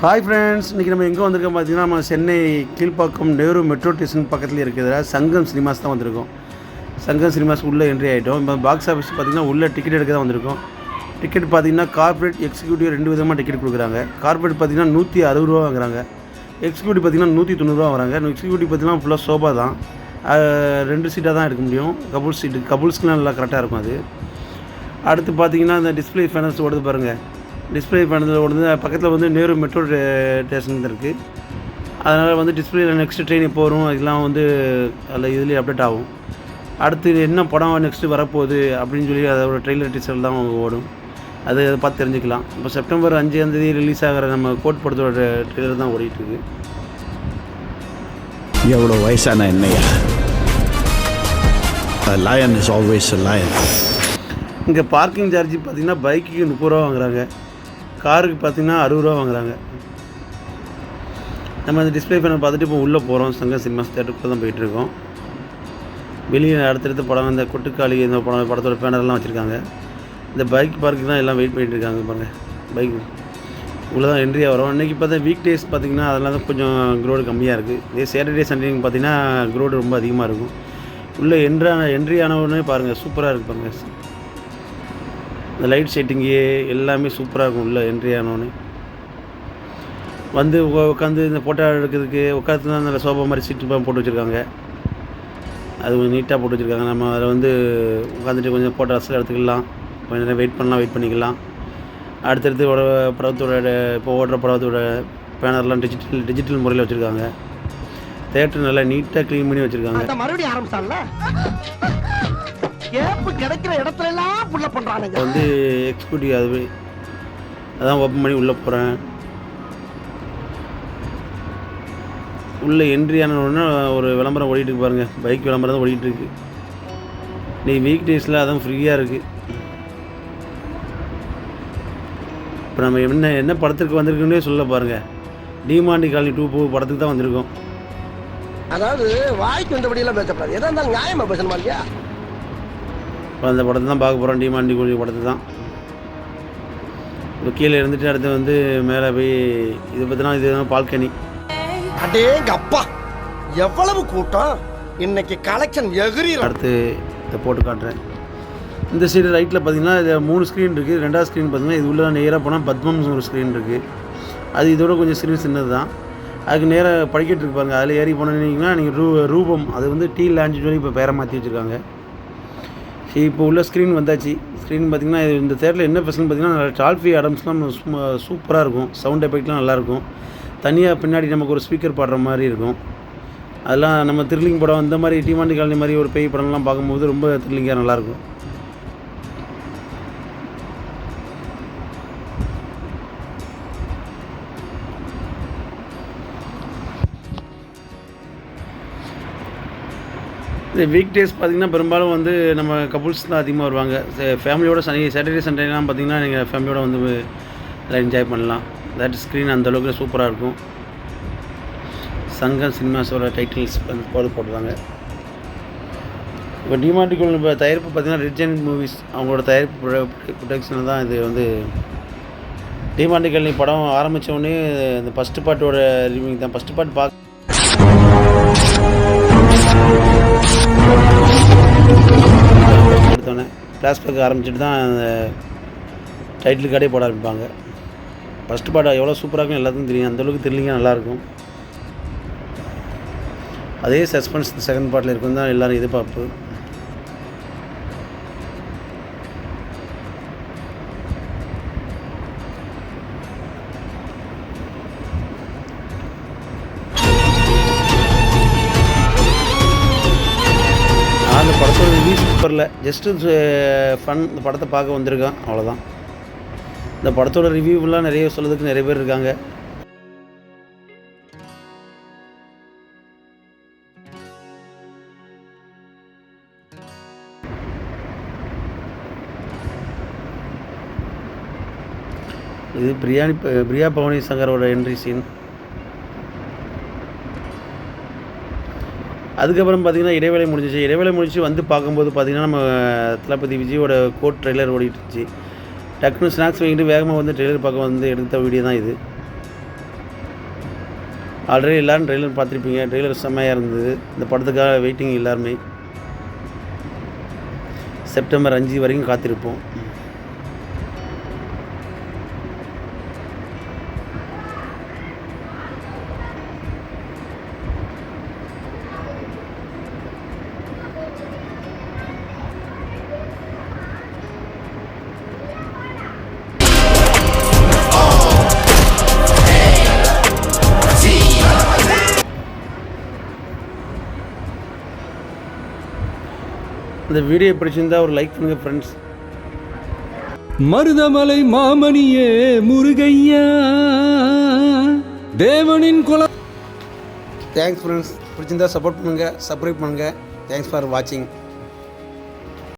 Hi friends இன்றைக்கி நம்ம எங்கே வந்திருக்கோம் பார்த்தீங்கன்னா நம்ம சென்னை கீழ்ப்பாக்கம் நேரு மெட்ரோ ஸ்டேஷன் பக்கத்தில் இருக்கிற சங்கம் சினிமாஸ் தான் வந்திருக்கோம். சங்கம் சினிமாஸ் உள்ளே என்ட்ரி ஆகிட்டோம் இப்போ பாக்ஸ் ஆஃபீஸ் பார்த்தீங்கன்னா உள்ளே டிக்கெட் எடுக்க தான் வந்திருக்கோம். டிக்கெட் பார்த்தீங்கன்னா கார்ப்பரேட் எக்ஸிக்யூட்டிவ் ரெண்டு விதமாக டிக்கெட் கொடுக்குறாங்க. கார்ப்பரேட் பார்த்தீங்கன்னா நூற்றி அறுபது ரூபா வாங்குறாங்க. எக்ஸிக்யூட்டிவ் பார்த்தீங்கன்னா நூற்றி தொண்ணூறுரூவா வராங்க எக்ஸிக்யூட்டிவ் பார்த்தீங்கன்னா ஃபுல்லாக சோபா தான். ரெண்டு சீட்டாக தான் எடுக்க முடியும். கபுள் சீட்டு கபுள்ஸ்க்குலாம் நல்லா கரெக்டாக இருக்கும் அது. அடுத்து பார்த்தீங்கன்னா இந்த டிஸ்பிளே ஃபேனல்ஸ் ஓடுது பாருங்கள் டிஸ்பிளே ஃபேனல் ஓடுது பக்கத்தில் வந்து நேரு மெட்ரோ ஸ்டேஷன் இருக்குது அதனால் வந்து டிஸ்பிளேல நெக்ஸ்ட் ட்ரெயின் எப்போ வரும் இதெல்லாம் வந்து அதில் இதுலேயே அப்டேட் ஆகும். அடுத்து என்ன படம் நெக்ஸ்ட்டு வரப்போகுது அப்படின்னு சொல்லி அதோட ட்ரெய்லர் டீச்சர் தான் ஓடும். அது அதை பார்த்து தெரிஞ்சுக்கலாம். இப்போ செப்டம்பர் அஞ்சாம் தேதி ரிலீஸ் ஆகிற நம்ம கோட் படத்தோட ட்ரெய்லர் தான் ஓடிட்டு இருக்கு. எவ்வளோ வயசான என்னையா? லயன் இஸ் ஆல்வேஸ் லயன் இங்கே பார்க்கிங் சார்ஜ் பார்த்தீங்கன்னா பைக்குக்கு முப்பது ரூபா வாங்குறாங்க. காருக்கு பார்த்தீங்கன்னா அறுபது ரூபா வாங்குறாங்க. நம்ம அந்த டிஸ்பிளே பண்ண பார்த்துட்டு இப்போ உள்ளே போகிறோம். சங்க சினிமாஸ் தேட்டருக்குள்ளே தான் போயிட்டுருக்கோம். வெளியில் அடுத்தடுத்த படம் இந்த கொட்டுக்காளி இந்த படம் படத்தோட பேனர்லாம் வச்சுருக்காங்க. இந்த பைக் பார்க்கு தான் எல்லாம் வெயிட் பண்ணிகிட்டு இருக்காங்க பாருங்கள் பைக் உள்ளே தான் என்ட்ரியாக வரும். இன்றைக்கி பார்த்தா வீக் டேஸ் பார்த்திங்கன்னா அதெல்லாம் தான் கொஞ்சம் க்ரோடு கம்மியாக இருக்குது இதே சேட்டர்டே சண்டேங்க பார்த்தீங்கன்னா க்ரோடு ரொம்ப அதிகமாக இருக்கும். உள்ளே என்ட்ரான என்ட்ரி ஆனவுடனே பாருங்கள் சூப்பராக இருக்குது பாருங்கள் இந்த லைட் செட்டிங்கு எல்லாமே சூப்பராக இருக்கும் உள்ளே என்ட்ரி ஆனோன்னு வந்து உட்காந்து இந்த ஃபோட்டோ எடுக்கிறதுக்கு உட்காந்து தான் நல்ல சோஃபா மாதிரி சீட்டு போட்டு வச்சுருக்காங்க. அது கொஞ்சம் நீட்டாக போட்டு வச்சுருக்காங்க. நம்ம அதில் வந்து உட்காந்துட்டு கொஞ்சம் ஃபோட்டோஸ்லாம் எடுத்துக்கலாம். கொஞ்சம் நேரம் வெயிட் பண்ணலாம் வெயிட் பண்ணிக்கலாம். அடுத்தடுத்து படத்தோட இப்போ ஓடுற படத்தோட பேனர்லாம் டிஜிட்டல் டிஜிட்டல் முறையில் வச்சுருக்காங்க. தேட்டர் நல்லா நீட்டாக க்ளீன் பண்ணி வச்சுருக்காங்க. மறுபடியும் ஆரம்பிச்சான்ல? கேப்பு கிடைக்கிற இடத்துல எல்லாம் புள்ள பண்றானுங்க. வந்து எக்ஸிக்யூட்டிவ் அது அதான் ஓப்பன் பண்ணி உள்ளே போகிறேன் உள்ளே என்ட்ரி ஆன உடனே ஒரு விளம்பரம் ஓடிட்டு இருக்கு பாருங்கள் பைக் விளம்பரம் தான் ஓடிட்டு இருக்கு. நீ வீக் டேஸில் அதான் ஃப்ரீயாக இருக்குது இப்போ நம்ம என்ன என்ன படத்துக்கு வந்திருக்குன்னே சொல்ல பாருங்கள் டிமாண்டி காலனி டூ பூ படத்துக்கு தான் வந்திருக்கோம். அதாவது வாய்க்கு வந்தபடி எல்லாம் பேசக்கூடாது. எதா இருந்தாலும் நியாயமா பேசணுமா இல்லையா? இப்போ அந்த படத்தை தான் பார்க்க போகிறோம் டிமாண்டி கோழி படத்தை தான். இப்போ கீழே இருந்துட்டு அடுத்து வந்து மேலே போய் இது பார்த்தீங்கன்னா இது பால்கனி. அடேங்க அப்பா எவ்வளவு கூட்டம்? இன்னைக்கு கலெக்ஷன் எகிரி அடுத்து இதை போட்டு காட்டுறேன். இந்த சைடு ரைட்டில் பார்த்தீங்கன்னா இது மூணு ஸ்க்ரீன் இருக்குது ரெண்டாவது ஸ்க்ரீன் பார்த்தீங்கன்னா இது உள்ள நேராக போனால் பத்மம்னு ஒரு ஸ்க்ரீன் இருக்குது அது இதோட கொஞ்சம் ஸ்க்ரீன் சின்னது தான். அதுக்கு நேராக படிக்கட்டு இருக்கு பாருங்கள் அதில் ஏறி போனீங்கன்னா நீங்கள் ரூ ரூபம் அது வந்து டீ லான்ச் சொல்லி இப்போ பேரை மாற்றி வச்சுருக்காங்க. இப்போ உள்ள ஸ்க்ரீன் வந்தாச்சு. ஸ்க்ரீன் பார்த்திங்கன்னா இது இந்த தேட்டரில் என்ன ஃபெசிலிட்டி பார்த்தீங்கன்னா டால்ஃபி அடம்ஸ்லாம் சூப்பராக இருக்கும். சவுண்ட் எஃபெக்ட்லாம் நல்லாயிருக்கும் தனியாக பின்னாடி நமக்கு ஒரு ஸ்பீக்கர் பாடுற மாதிரி இருக்கும். அதெல்லாம் நம்ம த்ரில்லிங் படம் இந்த மாதிரி டிமாண்டி காலனி மாதிரி ஒரு பேய் படம்லாம் பார்க்கும்போது ரொம்ப த்ரில்லிங்காக நல்லாயிருக்கும் இந்த வீக் டேஸ் பார்த்திங்கன்னா பெரும்பாலும் வந்து நம்ம கப்புள்ஸ் தான் அதிகமாக வருவாங்க. ஃபேமிலியோட சனி சாட்டர்டே சண்டேலாம் பார்த்திங்கன்னா நீங்கள் ஃபேமிலியோட வந்து நல்லா என்ஜாய் பண்ணலாம். தட் ஸ்க்ரீன் அந்தளவுக்கு சூப்பராக இருக்கும். சங்கம் சினிமாஸோட டைட்டில்ஸ் வந்து போட்டு போடுறாங்க இப்போ டிமார்டிக்குள் இப்போ தயாரிப்பு பார்த்திங்கன்னா ரிஜன் மூவிஸ் அவங்களோட தயாரிப்பு ப்ரொடக்ஷனில் தான் இது வந்து டிமாண்டிக்கல் படம் ஆரம்பித்த உடனே இந்த ஃபஸ்ட்டு பாட்டோட ரிவியூ தான். ஃபஸ்ட்டு பாட்டு பார்க்க எடுத்தோடனே ஃப்ளாஷ்பேக் ஆரம்பிச்சுட்டு தான் அந்த டைட்டில் கார்டே போட ஆரம்பிப்பாங்க. ஃபஸ்ட்டு பாட்டு எவ்வளோ சூப்பராக இருக்கும் எல்லாத்துக்கும் தெரியும். அந்தளவுக்கு தெரியலிங்க நல்லாயிருக்கும் அதே சஸ்பென்ஸ் செகண்ட் பார்ட்டில் இருக்கும் தான் எல்லோரும் எதிர்பார்ப்பு. சூப்பரில் ஜஸ்ட்டு ஃபன் இந்த படத்தை பார்க்க வந்திருக்கான். அவ்வளோதான் இந்த படத்தோட ரிவ்யூவெலாம் நிறைய சொல்கிறதுக்கு நிறைய பேர் இருக்காங்க. இது பிரியாணி பிரியா பவனி சங்கரோட என்ட்ரி சீன் அதுக்கப்புறம் பார்த்தீங்கன்னா இடைவேளை முடிஞ்சிச்சு. இடைவேளை முடிச்சு வந்து பார்க்கும்போது பார்த்தீங்கன்னா நம்ம தளபதி விஜயோட கோட் ட்ரெய்லர் ஓடிட்டுருச்சு டக்குனு டக்குன்னு ஸ்நாக்ஸ் வாங்கிட்டு வேகமாக வந்து ட்ரெய்லர் பார்க்க வந்து எடுத்த வீடியோ தான் இது. ஆல்ரெடி எல்லோரும் ட்ரெய்லர் பார்த்துருப்பீங்க. ட்ரெய்லர் செம்மையாக இருந்தது. இந்த படத்துக்காக வெயிட்டிங் எல்லாருமே. செப்டம்பர் அஞ்சு வரைக்கும் காத்திருப்போம். இந்த வீடியோ பிடிச்சிருந்தா ஒரு லைக் பண்ணுங்கள் ஃப்ரெண்ட்ஸ் மருதமலை மாமணியே முருகையா. தேவனின் குல தேங்க்ஸ் ஃப்ரெண்ட்ஸ் பிடிச்சிருந்தா சப்போர்ட் பண்ணுங்கள் சப்ஸ்கிரைப் பண்ணுங்கள் தேங்க்ஸ் ஃபார் வாட்சிங்